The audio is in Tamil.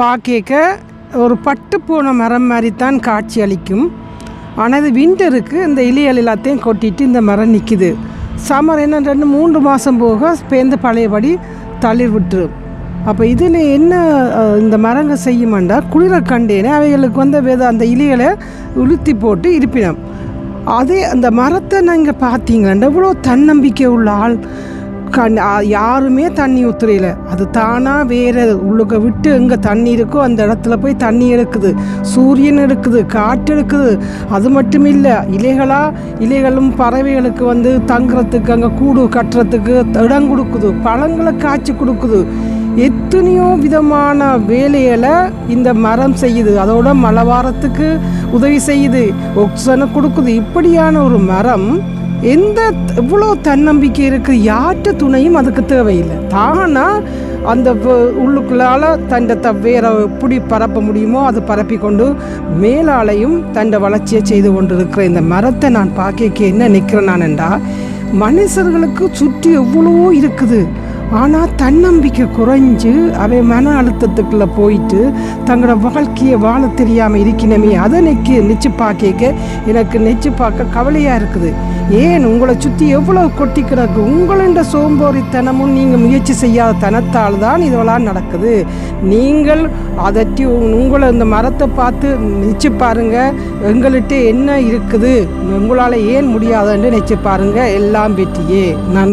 பார்க்க ஒரு பட்டு போன மரம் மாதிரி தான் காட்சி அளிக்கும். ஆனால் இது விண்டருக்கு இந்த இலைகள் எல்லாத்தையும் கொட்டிட்டு இந்த மரம் நிற்கிது சம்மர் என்ன ரெண்டு மூன்று மாதம் போக பேர்ந்து பழையபடி தளிர் விட்டுரும் அப்போ இதில் என்ன இந்த மரங்கள் செய்யுமாண்டா குளிர கண்டேனே அவைகளுக்கு வந்து வேத அந்த இலைகளை உளுத்தி போட்டு இருப்பினோம் அதே அந்த மரத்தை நாங்கள் பார்த்தீங்கன்னா எவ்வளோ தன்னம்பிக்கை உள்ள ஆள். கண் யாருமே தண்ணி ஊற்றுறையில அது தானாக வேற உள்ளுக்க விட்டு எங்கே தண்ணி இருக்கோ அந்த இடத்துல போய் தண்ணி எடுக்குது. சூரியன் எடுக்குது காற்று எடுக்குது. அது மட்டும் இல்லை இலைகளா இலைகளும் பறவைகளுக்கு வந்து தங்குறதுக்கு அங்கே கூடு கட்டுறதுக்கு இடம் கொடுக்குது. பழங்களை காய்ச்சி கொடுக்குது. எத்தனையோ விதமான வேலைகளை இந்த மரம் செய்யுது. அதோட மழை வாரத்துக்கு உதவி செய்யுது. ஒக்சனை கொடுக்குது. இப்படியான ஒரு மரம் எந்த எவ்வளோ தன்னம்பிக்கை இருக்குது யார்கிட்ட துணையும் அதுக்கு தேவையில்லை. தானா அந்த வ- உள்ளுக்குள்ளால தண்டை த வேற எப்படி பரப்ப முடியுமோ அதை பரப்பி கொண்டு மேலாலையும் தண்டை வளர்ச்சியை செய்து கொண்டு இருக்கிற இந்த மரத்தை நான் பார்க்க என்ன நிற்கிறேன் நான் என்றா மனுஷர்களுக்கு சுற்றி எவ்வளோ இருக்குது. ஆனால் தன்னம்பிக்கை குறைஞ்சு அவை மன அழுத்தத்துக்குள்ளே போயிட்டு தங்களோட வாழ்க்கையை வாழ தெரியாமல் இருக்கணுமே அதை நெக்கி நெச்சு பார்க்க எனக்கு நெச்சு பார்க்க கவலையாக இருக்குது. ஏன்? உங்களை சுற்றி எவ்வளோ கொட்டி கிடக்கு? உங்களோட சோம்பேறித்தனமும் நீங்கள் முயற்சி செய்யாத தனத்தால் தான் இதெல்லாம் நடக்குது. நீங்கள் அதட்டி உங்களை இந்த மரத்தை பார்த்து நெச்சு பாருங்கள் எங்கள்கிட்ட என்ன இருக்குது? உங்களால் ஏன் முடியாதுன்னு நெச்சு பாருங்கள் எல்லாம் வெற்றியே. நன்றி.